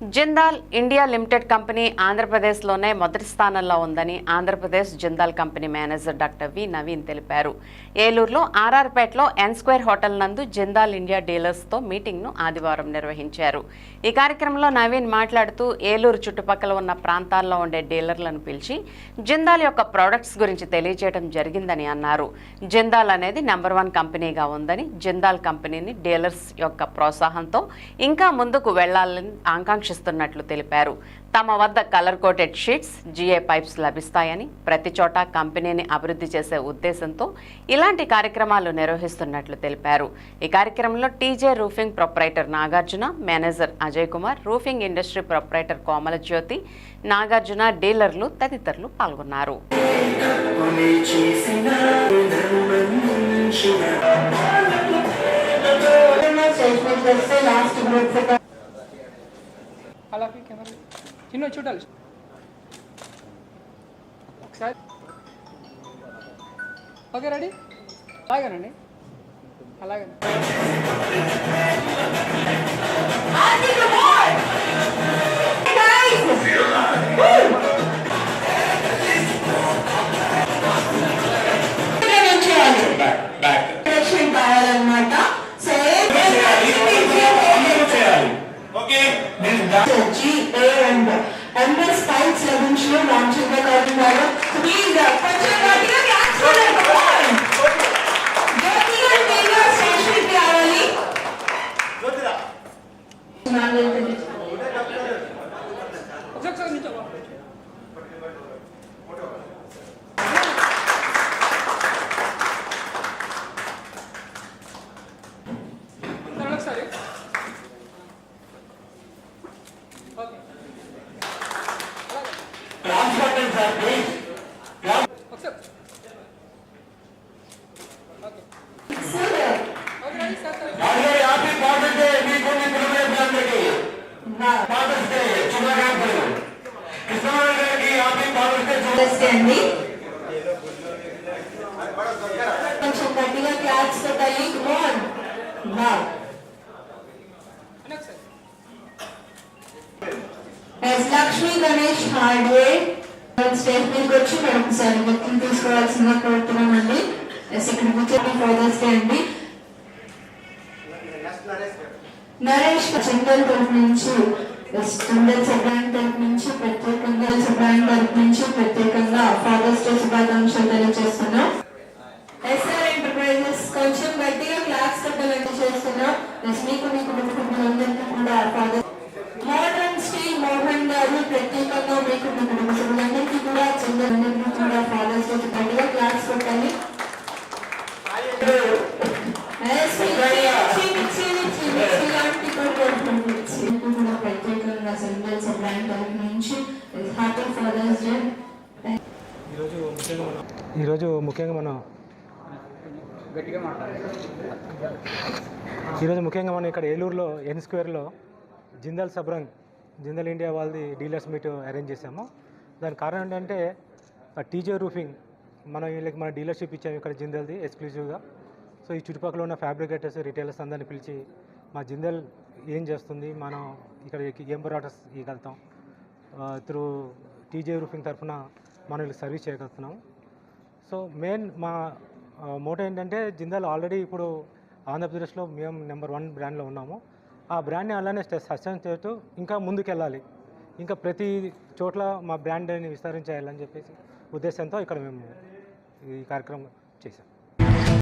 Jindal India limited company ఆంధ్రప్రదేశ్లోనే మొదటి స్థానంలో ఉందని Andhra Pradesh Jindal company manager doctor V Naveen తెలిపారు. ఏలూరులో ఆర్ఆర్పేటలో ఎన్ స్క్వేర్ హోటల్ నందు జిందాల్ ఇండియా డీలర్స్తో మీటింగ్ను ఆదివారం నిర్వహించారు. ఈ కార్యక్రమంలో నవీన్ మాట్లాడుతూ ఏలూరు చుట్టుపక్కల ఉన్న ప్రాంతాల్లో ఉండే డీలర్లను పిలిచి జిందాల్ యొక్క ప్రొడక్ట్స్ గురించి తెలియజేయడం జరిగిందని అన్నారు. జిందాల్ అనేది నెంబర్ వన్ కంపెనీగా ఉందని జిందాల్ కంపెనీని డీలర్స్ యొక్క ప్రోత్సాహంతో ఇంకా ముందుకు వెళ్ళాలని పరీక్షిస్తున్నట్లు తెలిపారు. తమ వద్ద colour coated sheets GA pipes లభిస్తాయని ప్రతి చోట కంపెనీని అభివృద్ధి చేసే ఉద్దేశంతో ఇలాంటి కార్యక్రమాలు నిర్వహిస్తున్నట్లు తెలిపారు. ఈ కార్యక్రమంలో TJ roofing proprietor Nagarjuna manager Ajay Kumar roofing industry proprietor Komala Jyothi Nagarjuna డీలర్లు తదితరులు పాల్గొన్నారు. పులి అలాగే కెమెరా చిన్న చూడాలి ఒకసారి ఓకే రెడీ అలాగేనండి అలాగే అండి కొంచెం గట్టిగా క్లాప్స్ కొట్టాలి మోన్ వావ్ అని ఒకసారి S Lakshmi Ganesh hardware state మీదకి వచ్చి మనం ఒకసారి మొత్తం తీసుకోవాల్సిందిగా కోరుతున్నామండి ఎస్ ఇక్కడ కూర్చొని ఫాదర్స్ డే అండి నరేష్ చందన్ తరఫు నుంచి ఎస్ చందన్ సబ్రాన్ తరఫు నుంచి ప్రత్యేకంగా సబ్రాన్ తరఫు నుంచి ప్రత్యేకంగా ఫాదర్స్ డే శుభాకాంక్షలు తెలియజేస్తున్నాం ఈరోజు ముఖ్యంగా మనం ఈరోజు ముఖ్యంగా మనం ఇక్కడ ఏలూరులో ఎన్ స్క్వేర్లో జిందాల్ సబ్రంగ్ జిందాల్ ఇండియా వాళ్ళది డీలర్స్ మీట్ అరేంజ్ చేశాము. దానికి కారణం ఏంటంటే టీజే రూఫింగ్ మనం వీళ్ళకి మన డీలర్షిప్ ఇచ్చాము ఇక్కడ జిందాల్ది ఎక్స్క్లూజివ్గా. సో ఈ చుట్టుపక్కల ఉన్న ఫ్యాబ్రికేటర్స్ రిటైలర్స్ అందరిని పిలిచి మా జిందాల్ ఏం చేస్తుంది మనం ఇక్కడ ఏం ప్రొడక్ట్స్ ఇవ్వగలుగుతాం త్రూ టీజే రూఫింగ్ తరఫున మనం వీళ్ళకి సర్వీస్ చేయగలుగుతున్నాము సో మెయిన్ మా మోటో ఏంటంటే జిందాల్ ఆల్రెడీ ఇప్పుడు ఆంధ్రప్రదేశ్లో మేము నెంబర్ వన్ బ్రాండ్లో ఉన్నాము. ఆ బ్రాండ్ని అలానే సస్టైన్ చేస్తూ ఇంకా ముందుకెళ్ళాలి. ఇంకా ప్రతి చోట్ల మా బ్రాండ్ని విస్తరించేయాలని చెప్పేసి ఉద్దేశంతో ఇక్కడ మేము ఈ కార్యక్రమం చేశాం.